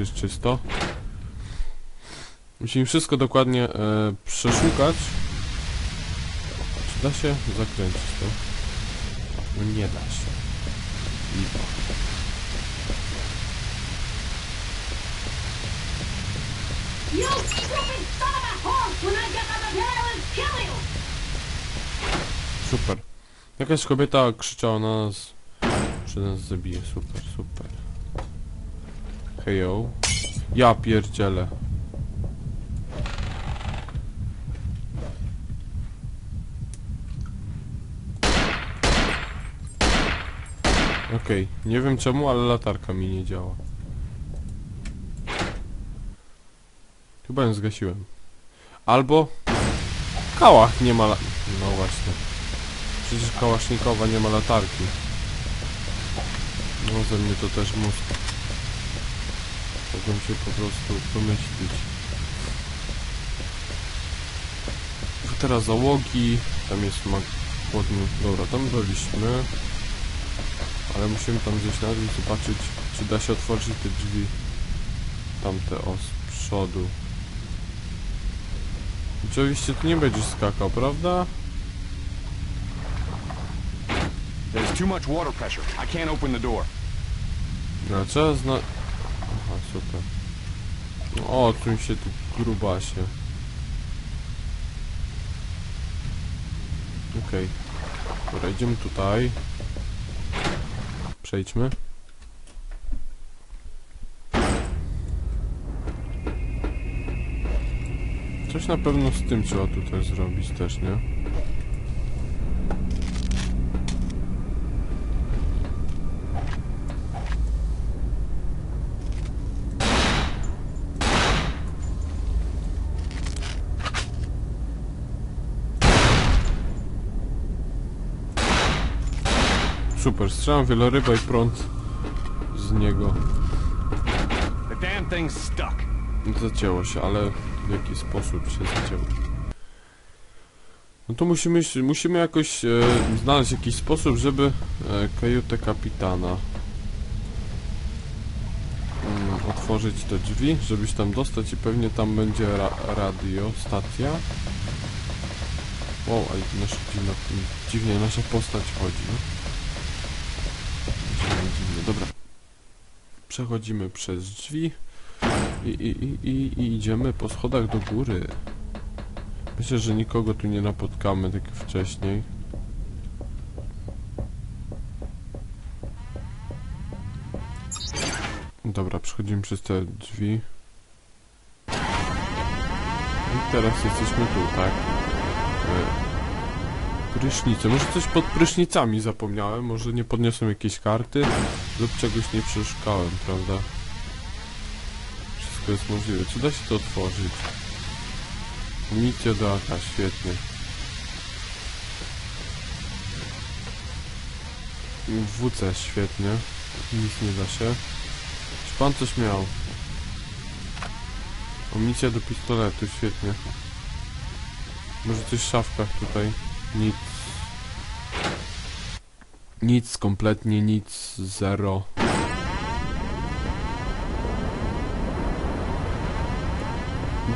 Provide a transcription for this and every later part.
jest czysto. Musimy wszystko dokładnie e, przeszukać. Czy da się zakręcić to? No nie da się. I! Super. Jakaś kobieta krzyczała na nas, że nas zabije. Super, super. Hejo. Ja pierdzielę. Okej, nie wiem czemu, ale latarka mi nie działa. Chyba ją zgasiłem. Albo kałach nie ma la... No właśnie. Przecież kałasznikowa nie ma latarki. No ze mnie to też mózg. Mogłem się po prostu pomyśleć. Teraz załogi. Tam jest mag... Chłodny. Dobra, tam byliśmy. Ale musimy tam gdzieś na dół zobaczyć, czy da się otworzyć te drzwi. Tamte o z przodu. Oczywiście tu nie będziesz skakał, prawda? There's too much water pressure. I can't open the door. No, trzeba zna... Aha, super. O, odsuń się tu grubasie. Okej. Dobra, idziemy tutaj. Przejdźmy. Coś na pewno z tym trzeba tutaj zrobić też, nie? Super, strzelam wieloryba i prąd z niego. Stuck. Zacięło się, ale w jaki sposób się zacięło? No to musimy, musimy jakoś e, znaleźć jakiś sposób, żeby e, kajutę kapitana mm, otworzyć te drzwi, żeby się tam dostać i pewnie tam będzie ra radio, stacja. Wow, ale nasza dziwna, dziwnie nasza postać chodzi. no. Dziwnie, dziwnie, dobra. Przechodzimy przez drzwi. I, i, i, i, idziemy po schodach do góry. Myślę, że nikogo tu nie napotkamy tak jak wcześniej. Dobra, przechodzimy przez te drzwi. I teraz jesteśmy tu, tak? Prysznice. Może coś pod prysznicami zapomniałem? Może nie podniosłem jakiejś karty? Lub czegoś nie przeszukałem, prawda? Wszystko jest możliwe. Czy da się to otworzyć? Amunicja do AK, świetnie. WC, świetnie. Nic nie da się. Czy pan coś miał? Amunicja do pistoletu, świetnie. Może coś w szafkach tutaj? Nic. Nic, kompletnie nic, zero.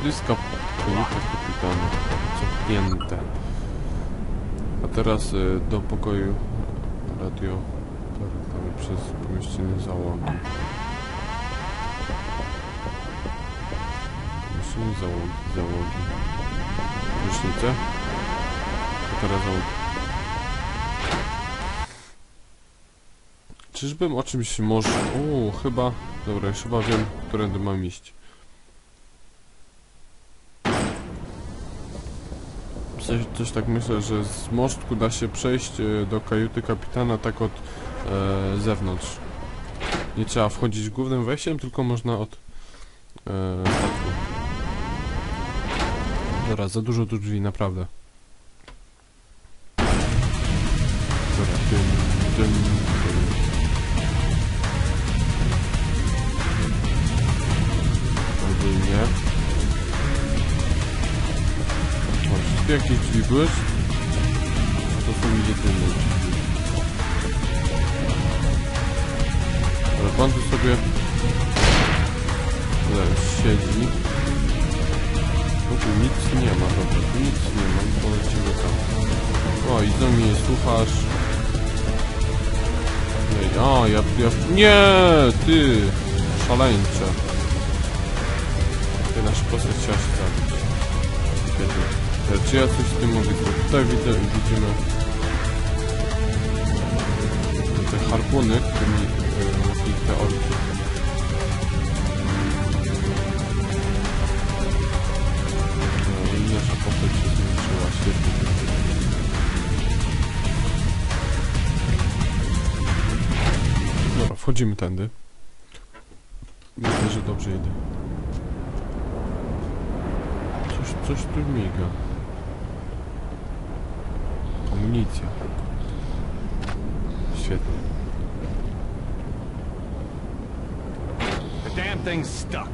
Dyska kajuta kapitana. Zamknięte. A teraz y, do pokoju radio targamy przez pomieszczenie załogi. Pomieszczenie załogi, załogi. Prysznice. Załogi. Czyżbym o czymś może... O, chyba... Dobra, już chyba wiem, którędy mam iść. Coś, coś tak myślę, że z mostku da się przejść e, do kajuty kapitana tak od e, zewnątrz. Nie trzeba wchodzić głównym wejściem, tylko można od e. Dobra, za dużo tu drzwi, naprawdę. Drzwi były? To są jedyne drzwi. Ale pan tu sobie... zaraz siedzi. No tu nic nie ma, dobra, tu nic nie ma, to lecimy tam. O, i do mnie słuchasz. Nie, o, ja, ja... Nie! Ty! Szaleńcze. Ty, nasza postać chciała się zabić. Świetnie. E, Czy ja coś z tym zrobić? Tutaj widzę, widzimy te harpuny, którymi e, mogli te orki. No nasza postać się zmniejszyła, świetnie. Dobra, wchodzimy tędy. Myślę, że dobrze idę. Coś, coś tu miga. Amunicja. Świetnie. The damn thing's stuck.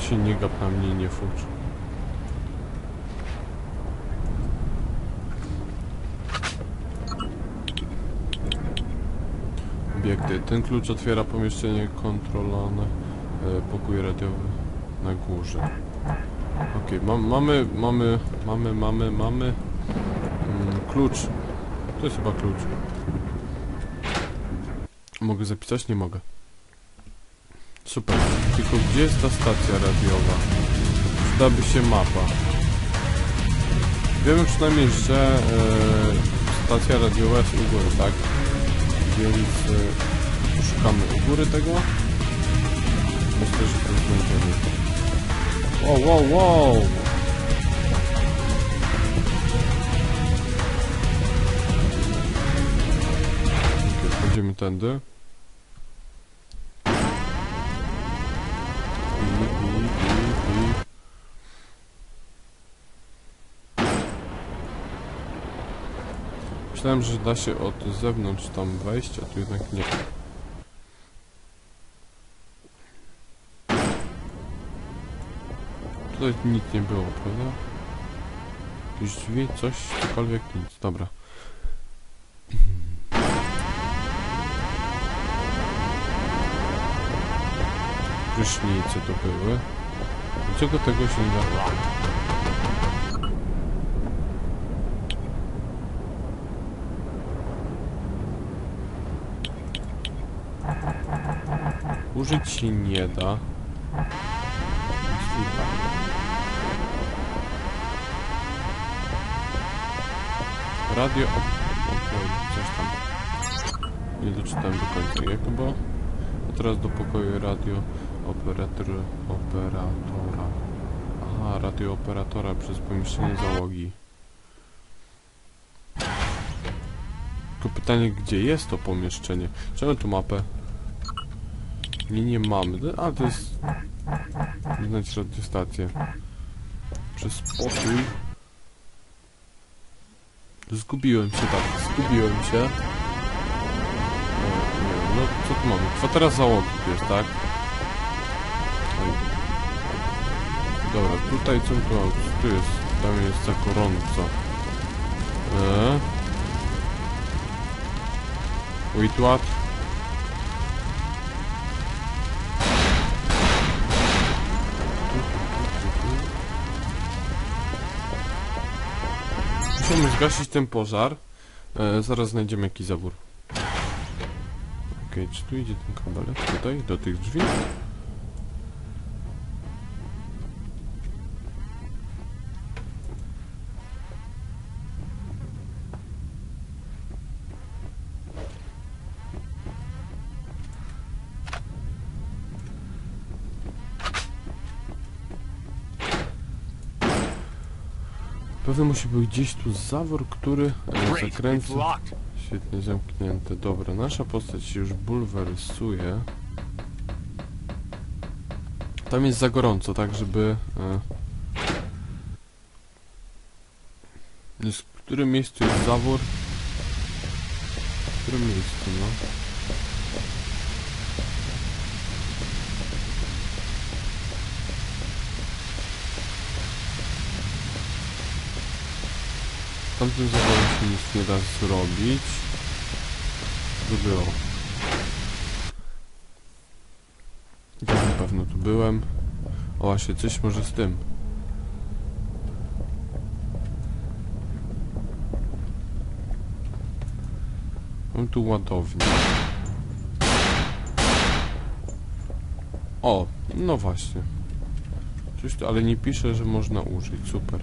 Się nie gap na mnie, nie fucz. Obiekty. Ten klucz otwiera pomieszczenie kontrolowane. E, pokój radiowy na górze. Okej, mam, mamy, mamy, mamy, mamy, mamy. Mm, klucz. To jest chyba klucz. Mogę zapisać? Nie mogę. Super. Tylko gdzie jest ta stacja radiowa? Przydałaby się mapa. Wiemy przynajmniej, że e, stacja radiowa jest u góry, tak? Więc e, szukamy u góry tego. Myślę, że to znajdziemy. Wow, wow, wow! Okej, Wchodzimy tędy. Myślałem, że da się od zewnątrz tam wejść, a tu jednak nie. Tutaj nic nie było, prawda? Jakieś drzwi, coś, cokolwiek, nic. Dobra. Prysznice to były. Dlaczego tego się nie da? Użyć się nie da. Slipa. Radio coś tam. Nie doczytałem do końca. Jak to było? A teraz do pokoju radio operator operatora. Aha, radio operatora przez pomieszczenie załogi. Tylko pytanie, gdzie jest to pomieszczenie? Czemu tu mapę? Nie, nie mamy. A, to jest... Znać radiostację. Przez spokój. Zgubiłem się, tak. Zgubiłem się. O, nie wiem, no co tu mamy? Kwatera załogi jest, tak? Dobra, tutaj co tu mam? Tu jest? Tam jest za gorąco. Eee. Wait, what? Musimy zgasić ten pożar. E, zaraz znajdziemy jakiś zawór. Okej, czy tu idzie ten kabelek? Tutaj, do tych drzwi? Pewnie musi być gdzieś tu zawór, który e, zakręca. Świetnie zamknięte. Dobra, nasza postać się już bulwersuje. Tam jest za gorąco, tak żeby... E... W którym miejscu jest zawór? W którym miejscu, no? Tamtym się nic nie da zrobić. To było. Ja na pewno tu byłem. O właśnie, coś może z tym. Mam tu ładownię. O, no właśnie. Coś tu, ale nie pisze, że można użyć. Super.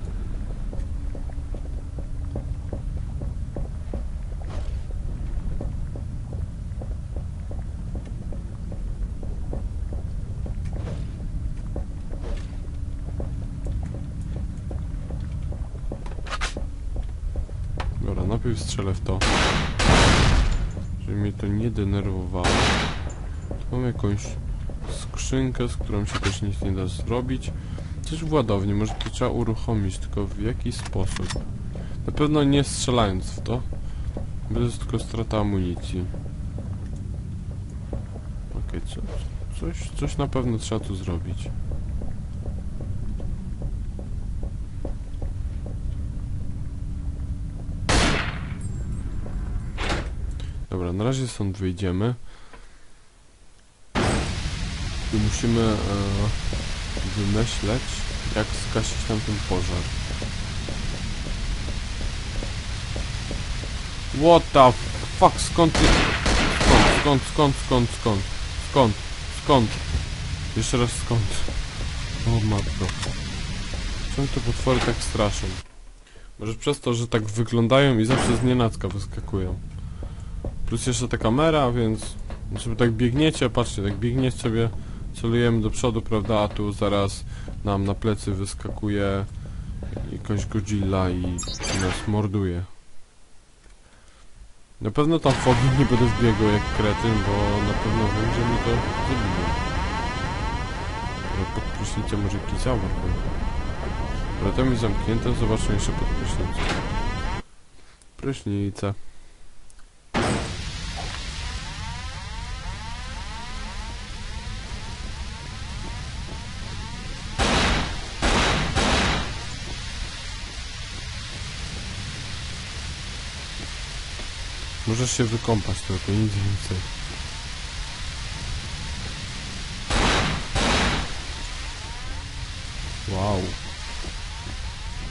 Dobra, najpierw strzelę w to. Żeby mnie to nie denerwowało. Tu mam jakąś skrzynkę, z którą się też nic nie da zrobić. Coś w ładowni, może to trzeba uruchomić, tylko w jaki sposób? Na pewno nie strzelając w to. Jest tylko strata amunicji. Okej, co, coś, coś na pewno trzeba tu zrobić. Dobra, na razie stąd wyjdziemy. I musimy e, wymyśleć, jak zgasić tam ten pożar. What the fuck, skąd ty... Skąd, skąd, skąd, skąd, skąd, skąd, skąd? Jeszcze raz skąd? O matko. Czemu te potwory tak straszą? Może przez to, że tak wyglądają i zawsze z nienacka wyskakują. Plus jeszcze ta kamera, więc sobie tak biegniecie, patrzcie, tak biegniecie sobie, celujemy do przodu, prawda, a tu zaraz nam na plecy wyskakuje jakaś Godzilla i, nas morduje. Na pewno tam fogi nie będę wbiegał jak kretyn, bo na pewno wiem, że mi to zabije. Ale pod prysznicem może jakiś zawór był. Jest zamknięte, zobaczmy jeszcze pod prysznicem. Możesz się wykąpać tylko, nic więcej. Wow.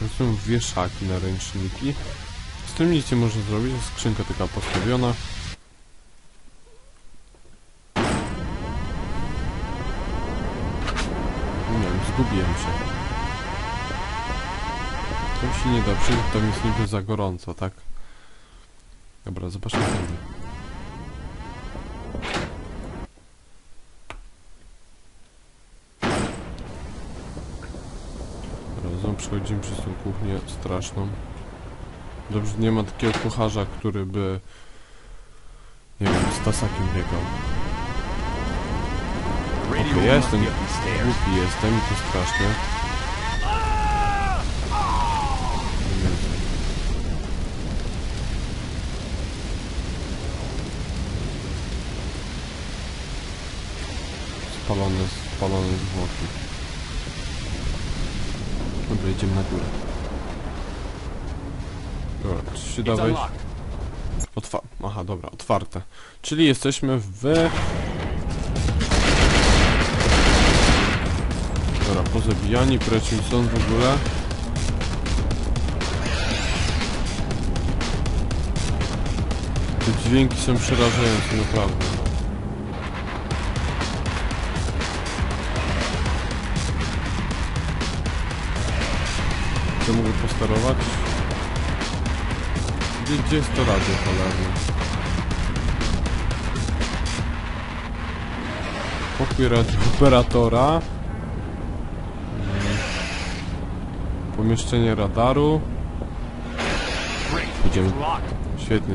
To są wieszaki na ręczniki. Z tym nic nie można zrobić, jest skrzynka taka postawiona. Nie wiem, zgubiłem się. Tam się nie da przyjść, tam jest niby za gorąco, tak? Dobra, zobaczmy znowu przechodzimy przez tą kuchnię straszną. Dobrze, nie ma takiego kucharza, który by nie wiem, z tasakiem biegał. Okej, ja must jestem głupi jestem i to strasznie. Nie więcej. Spalone, spalone zwłoki. Dobra, idziemy na górę. Dobra, czy się da wejść? Otwa Aha, dobra, otwarte. Czyli jesteśmy w... Dobra, pozabijani, precim są w ogóle. Te dźwięki są przerażające, naprawdę. Czy mogę posterować? Gdzie, gdzie jest to radio cholerne? Pokój radiooperatora. Mm. Pomieszczenie radaru. Locked. Świetnie.